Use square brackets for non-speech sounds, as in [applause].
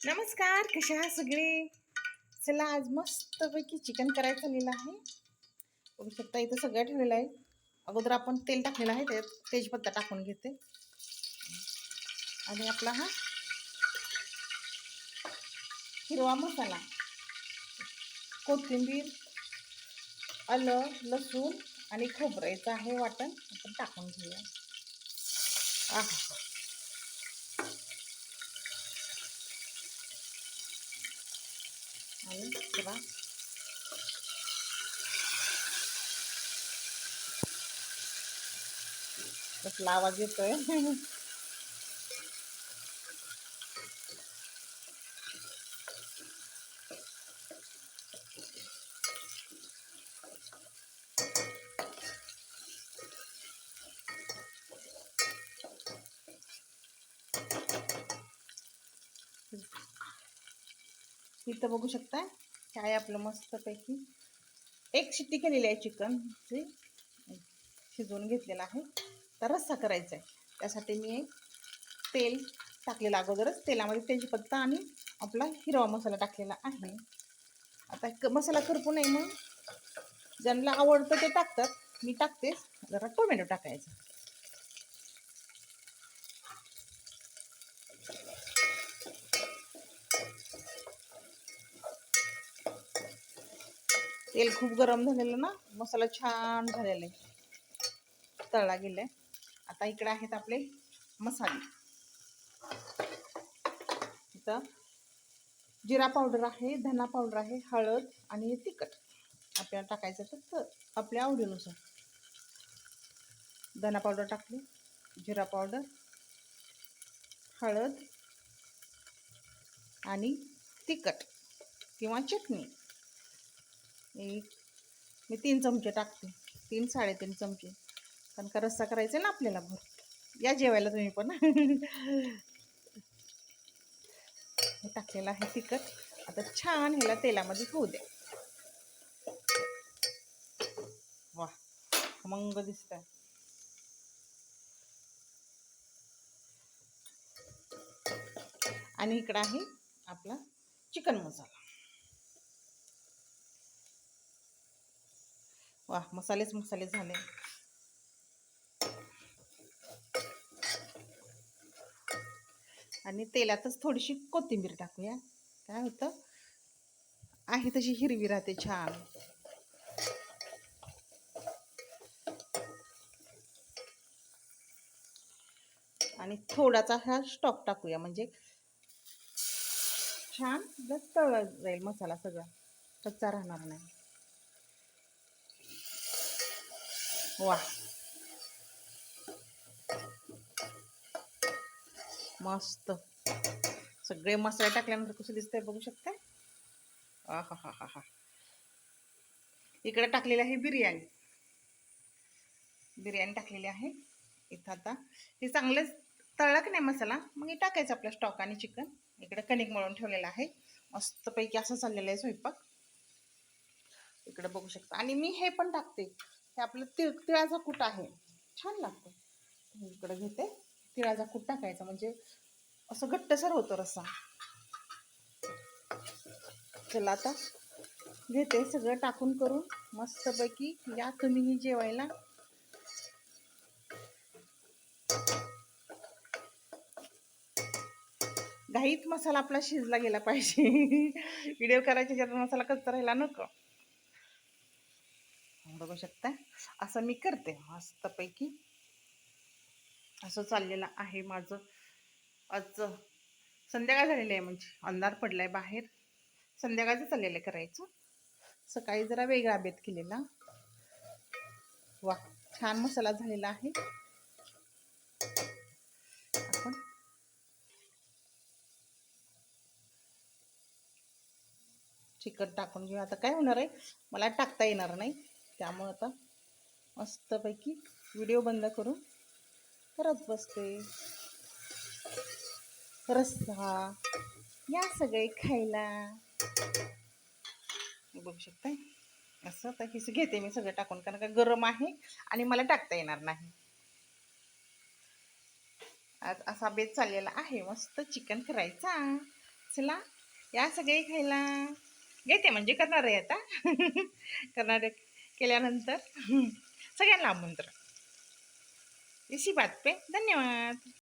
नमस्कार कसे आहात सगळे? चला आज मस्तपैकी चिकन करायचं झालेलं आहे. बघू शकता इथं सगळं ठेवलेलं आहे. अगोदर आपण तेल टाकलेलं आहे त्यात तेजपत्ता टाकून घेते. आणि आपला हा हिरवा मसाला कोथिंबीर आलं लसूण आणि खोबऱ्याचं आहे वाटण. आपण टाकून घेऊया. आहा आणि चला कसला आवाज येतोय इथं बघू शकता काय आपलं मस्तपैकी. एक शिट्टी केलेली आहे चिकन जी शिजवून घेतलेला आहे. तर रस्सा करायचा आहे. त्यासाठी मी एक तेल टाकलेलं अगोदरच. तेलामध्ये तेजपत्ता आणि आपला हिरवा मसाला टाकलेला आहे. आता क मसाला करपू नये मग ज्यांना आवडतं ते टाकतात. मी टाकतेच. जरा टोमॅटो टाकायचा. तेल खूप गरम झालेलं ना मसाला छान झालेला आहे. तळला गेलाय. आता इकडे आहेत आपले मसाले. इथं जिरा पावडर आहे धना पावडर आहे हळद आणि तिखट. आपल्याला टाकायचं तर आपल्या आवडीनुसार. धना पावडर टाकली जिरा पावडर हळद आणि तिखट किंवा चटणी. एक मी तीन चमचे टाकते. तीन साडेतीन चमचे. कारण का रस्सा करायचा आहे ना आपल्याला भर. या जेवायला तुम्ही पण. टाकलेलं आहे तिखट. आता छान ह्याला तेलामध्ये होऊ द्या. वा खमंग दिसत आहे आणि इकडं आहे आपला चिकन मसाला. वा मसालेच मसाले झाले. आणि तेलातच थोडीशी कोथिंबीर टाकूया. काय होतं? आहे तशी हिरवी राहते छान. आणि थोडासा हा स्टॉक टाकूया म्हणजे छान तळ जाईल मसाला सगळा कच्चा राहणार नाही. वा मस्त. सगळे मसाले टाकल्यानंतर कसं दिसतंय बघू शकता हा हा हा हा हा इकडे टाकलेली आहे बिर्याणी. बिर्याणी टाकलेली आहे. इथं आता. हे चांगलंच तळला की नाही मसाला? मग हे टाकायचं आपल्या स्टॉक आणि चिकन इकडे कणिक मळून ठेवलेलं आहे. मस्तपैकी असं चाललेलं आहे स्वयंपाक. इकडे बघू शकता. आणि मी हे पण टाकते. हे आपलं तिळ तिळाचा कुटा आहे. छान लागतो. इकडे घेते. तिळाचा कूट टाकायचा. म्हणजे असं घट्टसर होतो रस्सा. चला आता घेते सगळं टाकून करून मस्तपैकी या तुम्हीही जेवायला. घाईत मसाला आपला शिजला गेला पाहिजे. [laughs] व्हिडिओ करायच्या ज्यात मसाला कच्चा राहिला नको. बघू शकता. असं मी करते मस्तपैकी. असं चाललेलं आहे माझं. आजचं संध्याकाळ झालेलं आहे म्हणजे अंधार पडलाय बाहेर. संध्याकाळचं चाललेलं आहे करायचं. सकाळी जरा वेगळा बेत केलेला. वा छान मसाला झालेला आहे. आपण चिकन टाकून घेऊ. आता काय होणार आहे? मला टाकता येणार नाही. त्यामुळं आता मस्तपैकी व्हिडिओ बंद करून करत बसते. रस्सा या सगळे खायला. बघू शकताय? असं तर हिच घेते मी सगळं टाकून कारण का गरम आहे आणि मला टाकता येणार नाही. आज असा बेत चाललेला आहे मस्त चिकन करायचा. चला या सगळे खायला. घेते म्हणजे करणार आहे आता. [laughs] करणार आहे. केल्यानंतर [laughs] सगळ्यांना आमंत्रण. इसी बात पे. धन्यवाद.